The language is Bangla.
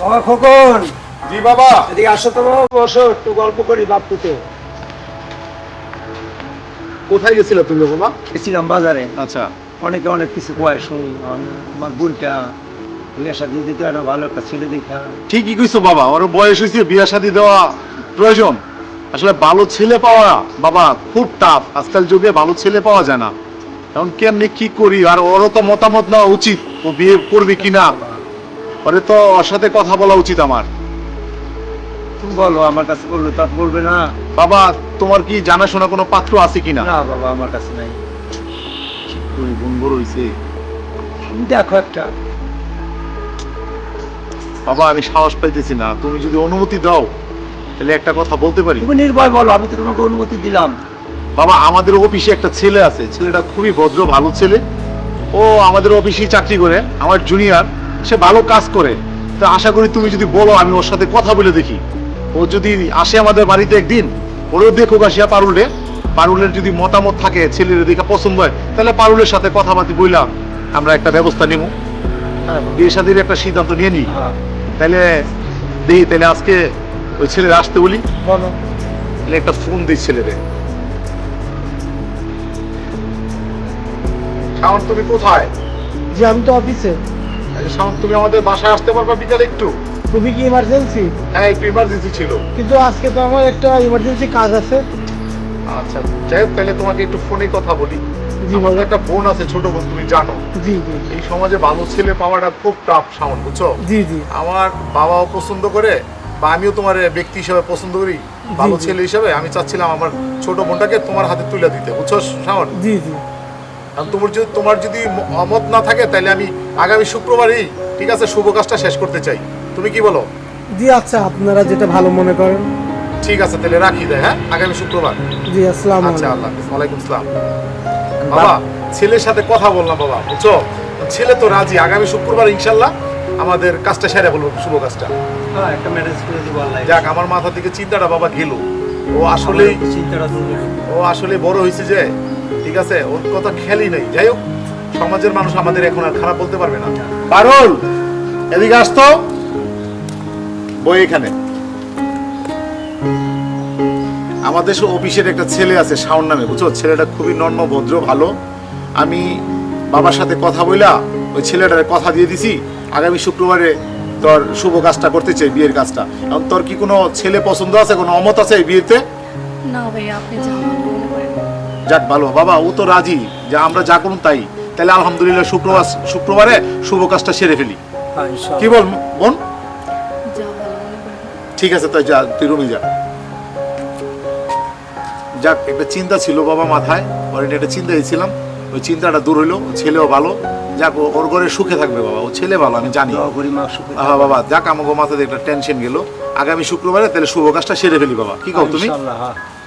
বাবা খোকন। জি বাবা। এদিকে আসো তো বাবা বসো একটু গল্প করি বাপুতে কোথায় গেছিলে তুমি বাবা? গেছিলাম বাজারে। আচ্ছা। অনেকে অনেক কিছু কয় শুনি আমার বোনটা বিয়ে শাদি দিতে একটা ভালো একটা ছেলে দেখা। ঠিকই কইছো বাবা ওর বয়স হয়েছে বিয়া শাদী দেওয়া প্রয়োজন। আসলে ভালো ছেলে পাওয়া বাবা খুব টাফ আজকাল যুগে ভালো ছেলে পাওয়া যায় না। এখন কেমনি কি করি আর ওরও তো মতামত নেওয়া উচিত ও বিয়ে করবে কিনা। ওরে তো ওর সাথে কথা বলা উচিত আমার। তুমি বলো আমার কাছে বলল তার বলবে না। বাবা তোমার কি জানাশোনা কোনো পাত্র আছে কিনা? না বাবা আমার কাছে নাই। তুমি বোন বড় তুমি দেখো একটা। বাবা আমি সাহস পাইতেছি না। তুমি যদি অনুমতি দাও তাহলে একটা কথা বলতে পারি। তুমি নির্ভয় বলো আমি তো তোমাকে অনুমতি দিলাম। বাবা আমাদের অফিসে একটা ছেলে আছে। ছেলেটা খুবই ভদ্র ভালো ছেলে। ও আমাদের অফিসে চাকরি করে আমার জুনিয়র সে ভালো কাজ করে। তো আশা করি তুমি যদি বলো আমি ওর সাথে কথা বলে দেখি। ও যদি আসে আমাদের বাড়িতে একদিন ওরেও দেখুক আসিয়া পারুলে। পারুলের যদি মতামত থাকে ছেলের দেখে পছন্দ হয় তাহলে পারুলের সাথে কথাবার্তি বইলাম। আমরা একটা ব্যবস্থা নিব হ্যাঁ, বিয়ে শাদির একটা সিদ্ধান্ত নিয়ে নিই। হ্যাঁ, তাহলে দেখি তাহলে আজকে ওই ছেলের আসতে বলি। তাহলে একটা ফোন দিই ছেলেরে। শাওন তুমি কোথায়? জি আমি তো অফিসে তুমি আমাদের বাসায় আসতে পারবা বিকালে একটু? খুবই কি ইমার্জেন্সি হ্যাঁ একটু ইমার্জেন্সি ছিল। কিন্তু আজকে তো আমার একটা ইমার্জেন্সি কাজ আছে। আচ্ছা যাই হোক তাহলে তোমাকে একটু ফোনে কথা বলি। আমার একটা বোন আছে ছোট বোন তুমি জানো। জি জি। এই সমাজে ভালো ছেলে পাওয়াটা খুব টাফ শাওন বুঝছ? জি জি। আমার বাবাও পছন্দ করে বা আমিও তোমার ব্যক্তি হিসাবে পছন্দ করি ভালো ছেলে হিসাবে। আমি চাচ্ছিলাম আমার ছোট বোনটাকে তোমার হাতে তুলে দিতে বুঝছ শাওন? জি জি। আর তোমার যদি তোমার যদি ম- অমত না থাকে তাহলে আমি আগামী শুক্রবারই ঠিক আছে শুভ কাজটা শেষ করতে চাই। তুমি কি বলো? জি আচ্ছা আপনারা যেটা ভালো মনে করেন। ঠিক আছে তাহলে রাখি দেয় হ্যাঁ? আগামী শুক্রবার। জি আসসালাম আচ্ছা আল্লাহ হাফিজ। ওয়ালাইকুম আসসালাম। বাবা ছেলের সাথে কথা বললাম বাবা বুঝছ? ছেলে তো রাজি আগামী শুক্রবার ইনশাল্লাহ আমাদের কাজটা সেরে বলব শুভ কাজটা। হ্যাঁ একটা ম্যারেজ করে দিব আল্লাহ। যাক আমার মাথা থেকে চিন্তাটা বাবা গেল। ও আসলেই চিন্তাটা ও আসলে বড় হয়েছে যে ঠিক আছে? ওর কথা খেয়ালই নেই। যাই হোক সমাজের মানুষ আমাদের এখন আর খারাপ বলতে পারবে না। পারুল এদিকে আসতো বই এখানে। আমাদের অফিসের একটা ছেলে আছে শাওন নামে বুঝছ? ছেলেটা খুবই নর্ম ভদ্র ভালো। আমি বাবার সাথে কথা বইলা ওই ছেলেটার কথা দিয়ে দিছি আগামী শুক্রবারে তোর শুভ কাজটা করতে চাই বিয়ের কাজটা। এখন তোর কি কোনো ছেলে পছন্দ আছে কোনো অমত আছে এই বিয়েতে? না ভাইয়া আপনি যা মনে করেন যাক ভালো। বাবা ও তো রাজি যে আমরা যা করুন তাই। তাহলে আলহামদুলিল্লাহ শুক্রবার শুক্রবারে শুভ কাজটা সেরে ফেলি। হ্যাঁ, কি বল বোন? ঠিক আছে তাই যা তুই রুমে যা। যাক একটা চিন্তা ছিল বাবা মাথায়। অলরেডি একটা চিন্তা দিয়েছিলাম। ওই চিন্তাটা দূর হইল ও ছেলেও ভালো। যাক ও- ওর ঘরে সুখে থাকবে বাবা। ও ছেলে ভালো আমি জানি। আহা বাবা যাক আমাকে মাথাতে একটা টেনশন গেল। আগামী শুক্রবারে তাহলে শুভ কাজটা সেরে ফেলি বাবা। কি কও তুমি? হ্যাঁ।